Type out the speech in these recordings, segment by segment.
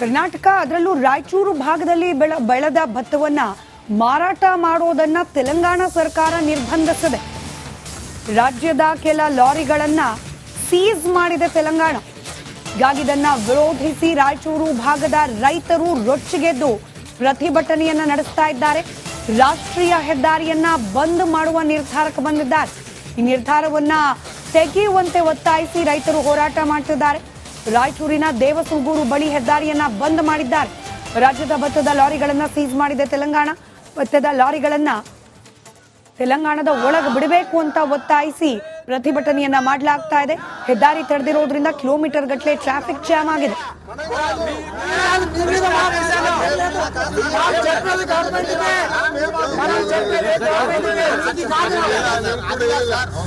ಕರ್ನಾಟಕ ಅದರಲ್ಲೂ ರಾಯಚೂರು ಭಾಗದಲ್ಲಿ ಬೆಳ, ಬೆಳೆದ ಭತ್ತವನ್ನ ಮಾರಾಟ ಮಾಡೋದನ್ನ ತೆಲಂಗಾಣ ಸರ್ಕಾರ ನಿರ್ಬಂಧಿಸಿದೆ. ರಾಜ್ಯದ ಕೆಲ ಲಾರಿಗಳನ್ನ ಸೀಸ್ ಮಾಡಿದೆ ತೆಲಂಗಾಣ. ಹೀಗಾಗಿ ಇದನ್ನ ವಿರೋಧಿಸಿ ರಾಯಚೂರು ಭಾಗದ ರೈತರು ರೊಚ್ಚಿಗೆದ್ದು ಪ್ರತಿಭಟನೆಯನ್ನ ನಡೆಸ್ತಾ ಇದ್ದಾರೆ. ರಾಷ್ಟ್ರೀಯ ಹೆದ್ದಾರಿಯನ್ನ ಬಂದ್ ಮಾಡುವ ನಿರ್ಧಾರಕ್ಕೆ ಬಂದಿದ್ದಾರೆ. ಈ ನಿರ್ಧಾರವನ್ನ ತೆಗೆಯುವಂತೆ ಒತ್ತಾಯಿಸಿ ರೈತರು ಹೋರಾಟ ಮಾಡ್ತಿದ್ದಾರೆ. ರಾಯಚೂರಿನ ದೇವಸುಗೂರು ಬಳಿ ಹೆದ್ದಾರಿಯನ್ನ ಬಂದ್ ಮಾಡಿದ್ದಾರೆ ರಾಜ್ಯದ ಭತ್ತದ ಲಾರಿಗಳನ್ನ ಸೀಜ್ ಮಾಡಿದೆ ತೆಲಂಗಾಣ ಭತ್ತದ ಲಾರಿಗಳನ್ನ ತೆಲಂಗಾಣದ ಒಳಗೆ ಬಿಡಬೇಕು ಅಂತ ಒತ್ತಾಯಿಸಿ ಪ್ರತಿಭಟನೆಯನ್ನ ಮಾಡಲಾಗ್ತಾ ಇದೆ ಹೆದ್ದಾರಿ ತಡೆದಿರೋದ್ರಿಂದ ಕಿಲೋಮೀಟರ್ ಗಟ್ಟಲೆ ಟ್ರಾಫಿಕ್ ಜಾಮ್ ಆಗಿದೆ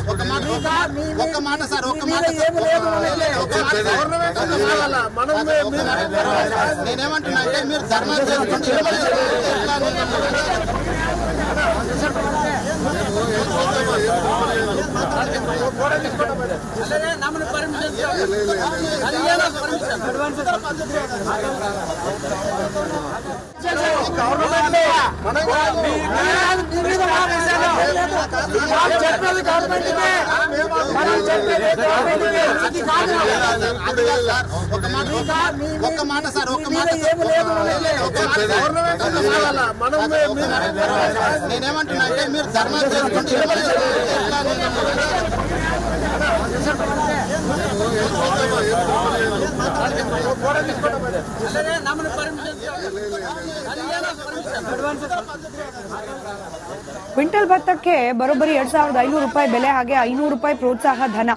ఒక మాట ఒక్క మాట సార్ ఒక్క మాట నేనేమంటున్నా అంటే మీరు ధర్నాలు చేసుకుంటే అది కాదు సార్ ఒక మాట ఒక్క మాట సార్ ఒక్క మాట నేనేమంటున్నా అంటే మీరు ధర్నాలు చేసుకుంటే ಕ್ವಿಂಟಲ್ ಭತ್ತಕ್ಕೆ ಬರೋಬ್ಬರಿ ಎರಡ್ ಸಾವಿರದ ಐನೂರು ರೂಪಾಯಿ ಬೆಲೆ ಹಾಗೆ ಐನೂರು ರೂಪಾಯಿ ಪ್ರೋತ್ಸಾಹ ಧನ.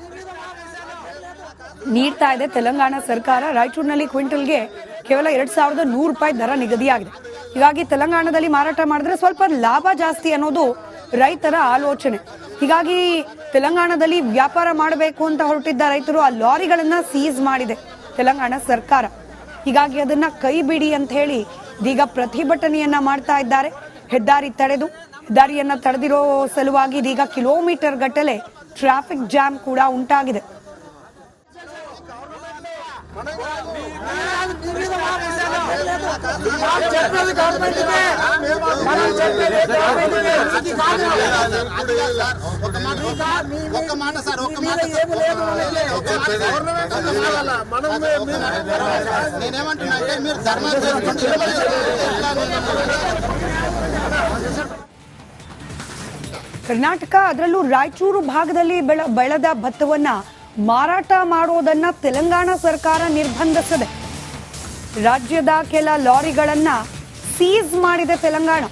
ನೀಡ್ತಾ ಇದೆ ತೆಲಂಗಾಣ ಸರ್ಕಾರ. ರಾಯಚೂರಿನಲ್ಲಿ ಕ್ವಿಂಟಲ್ಗೆ ಕೇವಲ ಎರಡ್ ಸಾವಿರದ ನೂರು ರೂಪಾಯಿ ದರ ನಿಗದಿಯಾಗಿದೆ. ಹೀಗಾಗಿ ತೆಲಂಗಾಣದಲ್ಲಿ ಮಾರಾಟ ಮಾಡಿದ್ರೆ ಸ್ವಲ್ಪ ಲಾಭ ಜಾಸ್ತಿ ಅನ್ನೋದು ರೈತರ ಆಲೋಚನೆ. ಹೀಗಾಗಿ ತೆಲಂಗಾಣದಲ್ಲಿ ವ್ಯಾಪಾರ ಮಾಡಬೇಕು ಅಂತ ಹೊರಟಿದ್ದ ರೈತರು ಆ ಲಾರಿಗಳನ್ನ ಸೀಸ್ ಮಾಡಿದೆ, ತೆಲಂಗಾಣ ಸರ್ಕಾರ. ಹೀಗಾಗಿ ಅದನ್ನ ಕೈ ಬಿಡಿ ಅಂತ ಹೇಳಿ ಇದೀಗ ಪ್ರತಿಭಟನೆಯನ್ನ ಮಾಡ್ತಾ ಇದ್ದಾರೆ. ಹೆದ್ದಾರಿ ತಡೆದು, ಹೆದ್ದಾರಿಯನ್ನ ತಡೆದಿರೋ ಸಲುವಾಗಿ ಇದೀಗ ಕಿಲೋಮೀಟರ್ ಗಟ್ಟಲೆ ಟ್ರಾಫಿಕ್ ಜಾಮ್ ಕೂಡ ಉಂಟಾಗಿದೆ. అది కాదు సార్ ఒక మాట ఒక్క మాట సార్ ఒక్క మాట నేనేమంటున్నా అంటే మీరు ధర్నాలు చేసుకుంటే ಕರ್ನಾಟಕ ಅದರಲ್ಲೂ ರಾಯಚೂರು ಭಾಗದಲ್ಲಿ ಬೆಳ ಬೆಳೆದ ಭತ್ತವನ್ನ ಮಾರಾಟ ಮಾಡುವುದನ್ನು ತೆಲಂಗಾಣ ಸರ್ಕಾರ ನಿರ್ಬಂಧಿಸಿದೆ. ರಾಜ್ಯದ ಕೆಲ ಲಾರಿಗಳನ್ನ ಸೀಸ್ ಮಾಡಿದೆ ತೆಲಂಗಾಣ.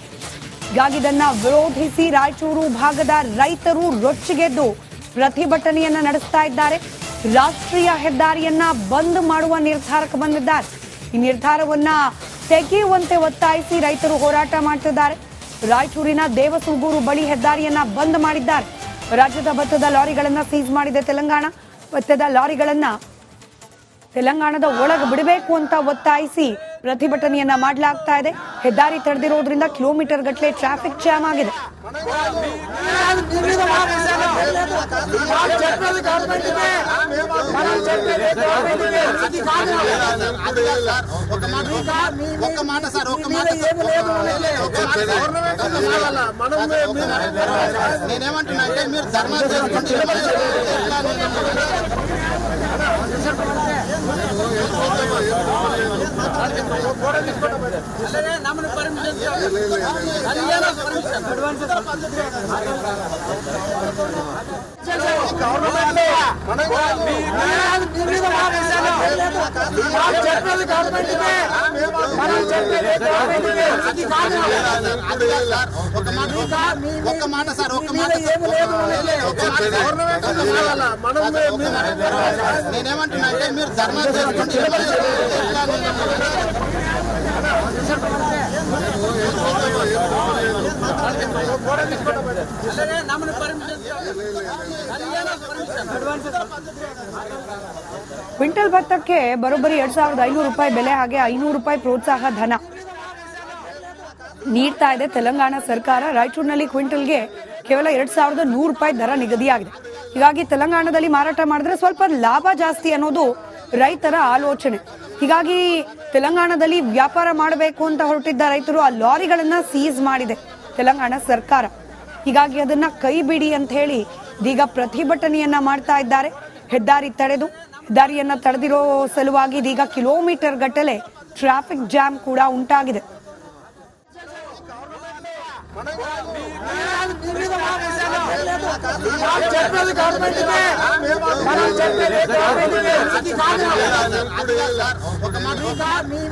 ಹೀಗಾಗಿದನ್ನು ವಿರೋಧಿಸಿ ರಾಯಚೂರು ಭಾಗದ ರೈತರು ರೊಚ್ಚಿಗೆದ್ದು ಪ್ರತಿಭಟನೆಯನ್ನ ನಡೆಸ್ತಾ ಇದ್ದಾರೆ. ರಾಷ್ಟ್ರೀಯ ಹೆದ್ದಾರಿಯನ್ನ ಬಂದ್ ಮಾಡುವ ನಿರ್ಧಾರಕ್ಕೆ ಬಂದಿದ್ದಾರೆ. ಈ ನಿರ್ಧಾರವನ್ನ ತೆಗೆಯುವಂತೆ ಒತ್ತಾಯಿಸಿ ರೈತರು ಹೋರಾಟ ಮಾಡ್ತಿದ್ದಾರೆ. ರಾಯಚೂರಿನ ದೇವಸುಗೂರು ಬಳಿ ಹೆದ್ದಾರಿಯನ್ನ ಬಂದ್ ಮಾಡಿದ್ದಾರೆ. ರಾಜ್ಯದ ಭತ್ತದ ಲಾರಿಗಳನ್ನ ಸೀಸ್ ಮಾಡಿದೆ ತೆಲಂಗಾಣ. ಭತ್ತದ ಲಾರಿಗಳನ್ನ ತೆಲಂಗಾಣದ ಒಳಗೆ ಬಿಡಬೇಕು ಅಂತ ಒತ್ತಾಯಿಸಿ ಪ್ರತಿಭಟನೆಯನ್ನ ಮಾಡಲಾಗ್ತಾ ಇದೆ ಹೆದ್ದಾರಿ ತಡೆದಿರೋದ್ರಿಂದ ಕಿಲೋಮೀಟರ್ ಗಟ್ಟಲೆ ಟ್ರಾಫಿಕ್ ಜಾಮ್ ಆಗಿದೆ అది కాదు సార్ ఒక మాట ఒక్క మాట సార్ ఒక్క మాట నేనేమంటున్నా అంటే మీరు ధర్నాలు చేసుకుంటే చెప్పేది గవర్నమెంట్ ఒక్క మాట సార్ ఒక్క మాట నేనేమంటున్నా అంటే మీరు ధర్నా చేసుకోండి ಕ್ವಿಂಟಲ್ ಭತ್ತಕ್ಕೆ ಬರೋಬ್ಬರಿ ಎರಡ್ ಸಾವಿರದ ಐನೂರು ರೂಪಾಯಿ ಬೆಲೆ ಹಾಗೆ ಐನೂರು ರೂಪಾಯಿ ಪ್ರೋತ್ಸಾಹ ಧನ. ನೀಡ್ತಾ ಇದೆ ತೆಲಂಗಾಣ ಸರ್ಕಾರ. ರಾಯಚೂರಿನಲ್ಲಿ ಕ್ವಿಂಟಲ್ಗೆ ಕೇವಲ ಎರಡ್ ಸಾವಿರದ ನೂರು ರೂಪಾಯಿ ದರ ನಿಗದಿಯಾಗಿದೆ. ಹೀಗಾಗಿ ತೆಲಂಗಾಣದಲ್ಲಿ ಮಾರಾಟ ಮಾಡಿದ್ರೆ ಸ್ವಲ್ಪ ಲಾಭ ಜಾಸ್ತಿ ಅನ್ನೋದು ರೈತರ ಆಲೋಚನೆ. ಹೀಗಾಗಿ ತೆಲಂಗಾಣದಲ್ಲಿ ವ್ಯಾಪಾರ ಮಾಡಬೇಕು ಅಂತ ಹೊರಟಿದ್ದ ರೈತರು ಆ ಲಾರಿಗಳನ್ನ ಸೀಸ್ ಮಾಡಿದೆ. ತೆಲಂಗಾಣ ಸರ್ಕಾರ. ಹೀಗಾಗಿ ಅದನ್ನ ಕೈ ಬಿಡಿ ಅಂತ ಹೇಳಿ ಇದೀಗ ಪ್ರತಿಭಟನೆಯನ್ನ ಮಾಡ್ತಾ ಇದ್ದಾರೆ. ಹೆದ್ದಾರಿ ತಡೆದು, ಹೆದ್ದಾರಿಯನ್ನ ತಡೆದಿರೋ ಸಲುವಾಗಿ ಇದೀಗ ಕಿಲೋಮೀಟರ್ ಗಟ್ಟಲೆ ಟ್ರಾಫಿಕ್ ಜಾಮ್ ಕೂಡ ಉಂಟಾಗಿದೆ. చెప్పేది గవర్నమెంట్ ఇదే. మనం చెప్పేది గవర్నమెంట్ ఇదే. అది కాదు. అది కాదు సార్. ఒక మాట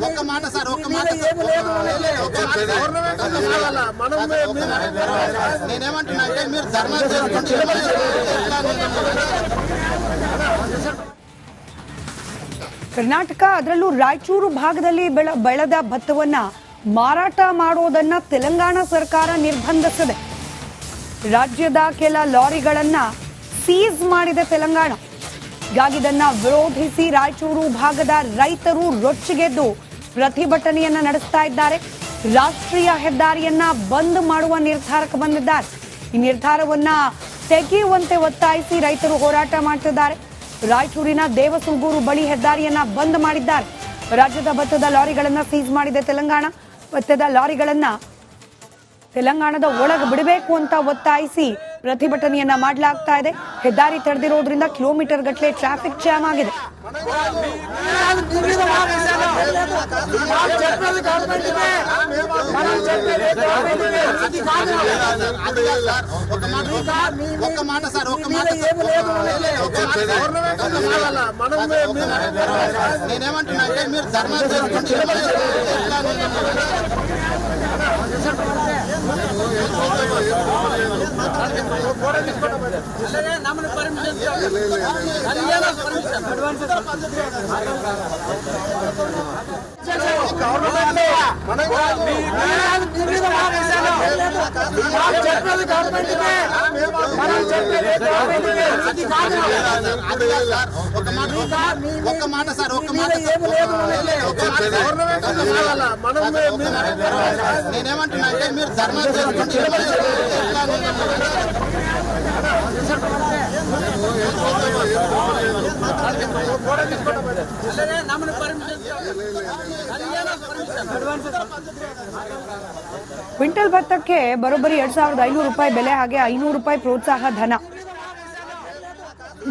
ఒక్క మాట సార్ ఒక్క మాట ఒక్క మాట గవర్నమెంట్ ఉంది కావాలా. మనం మీరు- నేనేమంటున్నా అంటే మీరు ధర్నాలు చేసుకుంటే ಕರ್ನಾಟಕ ಅದರಲ್ಲೂ ರಾಯಚೂರು ಭಾಗದಲ್ಲಿ ಬೆಳ ಬೆಳೆದ ಭತ್ತವನ್ನ ಮಾರಾಟ ಮಾಡೋದನ್ನ ತೆಲಂಗಾಣ ಸರ್ಕಾರ ನಿರ್ಬಂಧಿಸಿದೆ ರಾಜ್ಯದ ಕೆಲ ಲಾರಿಗಳನ್ನ ಸೀಸ್ ಮಾಡಿದೆ ತೆಲಂಗಾಣ. ಹೀಗಾಗಿ ಇದನ್ನ ವಿರೋಧಿಸಿ ರಾಯಚೂರು ಭಾಗದ ರೈತರು ರೊಚ್ಚಿಗೆದ್ದು ಪ್ರತಿಭಟನೆಯನ್ನ ನಡೆಸ್ತಾ ಇದ್ದಾರೆ. ರಾಷ್ಟ್ರೀಯ ಹೆದ್ದಾರಿಯನ್ನ ಬಂದ್ ಮಾಡುವ ನಿರ್ಧಾರಕ್ಕೆ ಬಂದಿದ್ದಾರೆ. ಈ ನಿರ್ಧಾರವನ್ನ ತೆಗೆಯುವಂತೆ ಒತ್ತಾಯಿಸಿ ರೈತರು ಹೋರಾಟ ಮಾಡ್ತಿದ್ದಾರೆ. ರಾಯಚೂರಿನ ದೇವಸುಗೂರು ಬಳಿ ಹೆದ್ದಾರಿಯನ್ನ ಬಂದ್ ಮಾಡಿದ್ದಾರೆ. ರಾಜ್ಯದ ಭತ್ತದ ಲಾರಿಗಳನ್ನ ಸೀಸ್ ಮಾಡಿದೆ ತೆಲಂಗಾಣ. ಭತ್ತದ ಲಾರಿಗಳನ್ನ ತೆಲಂಗಾಣದ ಒಳಗೆ ಬಿಡಬೇಕು ಅಂತ ಒತ್ತಾಯಿಸಿ ಪ್ರತಿಭಟನೆಯನ್ನ ಮಾಡಲಾಗ್ತಾ ಇದೆ ಹೆದ್ದಾರಿ ತಡೆದಿರೋದ್ರಿಂದ ಕಿಲೋಮೀಟರ್ ಗಟ್ಟಲೆ ಟ್ರಾಫಿಕ್ ಜಾಮ್ ಆಗಿದೆ చెప్పేది గవర్నమెంట్ ఇదే. మనం చెప్పేది గవర్నమెంట్ ఇదే. అది కాదు. అది కాదు సార్. ఒక మాట ఒక్క మాట సార్ ఒక్క మాట ఒక్క మాట గవర్నమెంట్ ఉంది కావాలా. మనం మీరు- నేనేమంటున్నా అంటే మీరు ధర్నాలు చేసుకుంటే చెప్పేది గవర్నమెంట్ మనం చెప్పేది ఒక్క మాట సార్ ఒక్క మాట నేనేమన్నా మాట గవర్నమెంట్ ఉంది కావాలా. మనం మీరు- నేనేమంటున్నా అంటే మీరు ధర్నాలు చేసుకుంటే ಕ್ವಿಂಟಲ್ ಭತ್ತಕ್ಕೆ ಬರೋಬ್ಬರಿ ಎರಡ್ ಸಾವಿರದ ಐನೂರು ರೂಪಾಯಿ ಬೆಲೆ ಹಾಗೆ ಐನೂರು ರೂಪಾಯಿ ಪ್ರೋತ್ಸಾಹ ಧನ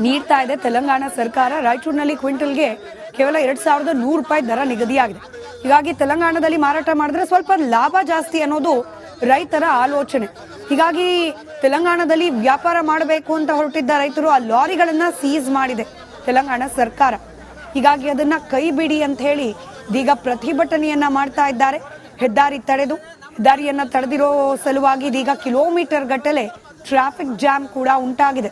ನೀಡ್ತಾ ಇದೆ ತೆಲಂಗಾಣ ಸರ್ಕಾರ ರಾಯಚೂರಿನಲ್ಲಿ ಕ್ವಿಂಟಲ್ಗೆ ಕೇವಲ ಎರಡ್ ಸಾವಿರದ ನೂರು ರೂಪಾಯಿ ದರ ನಿಗದಿಯಾಗಿದೆ ಹೀಗಾಗಿ ತೆಲಂಗಾಣದಲ್ಲಿ ಮಾರಾಟ ಮಾಡಿದ್ರೆ ಸ್ವಲ್ಪ ಲಾಭ ಜಾಸ್ತಿ ಅನ್ನೋದು ರೈತರ ಆಲೋಚನೆ. ಹೀಗಾಗಿ ತೆಲಂಗಾಣದಲ್ಲಿ ವ್ಯಾಪಾರ ಮಾಡಬೇಕು ಅಂತ ಹೊರಟಿದ್ದ ರೈತರು ಆ ಲಾರಿಗಳನ್ನ ಸೀಸ್ ಮಾಡಿದೆ ತೆಲಂಗಾಣ ಸರ್ಕಾರ. ಹೀಗಾಗಿ ಅದನ್ನ ಕೈ ಬಿಡಿ ಅಂತ ಹೇಳಿ ಇದೀಗ ಪ್ರತಿಭಟನೆಯನ್ನ ಮಾಡ್ತಾ ಇದ್ದಾರೆ. ಹೆದ್ದಾರಿ ತಡೆದು, ಹೆದ್ದಾರಿಯನ್ನ ತಡೆದಿರೋ ಸಲುವಾಗಿ ಇದೀಗ ಕಿಲೋಮೀಟರ್ ಗಟ್ಟಲೆ ಟ್ರಾಫಿಕ್ ಜಾಮ್ ಕೂಡ ಉಂಟಾಗಿದೆ.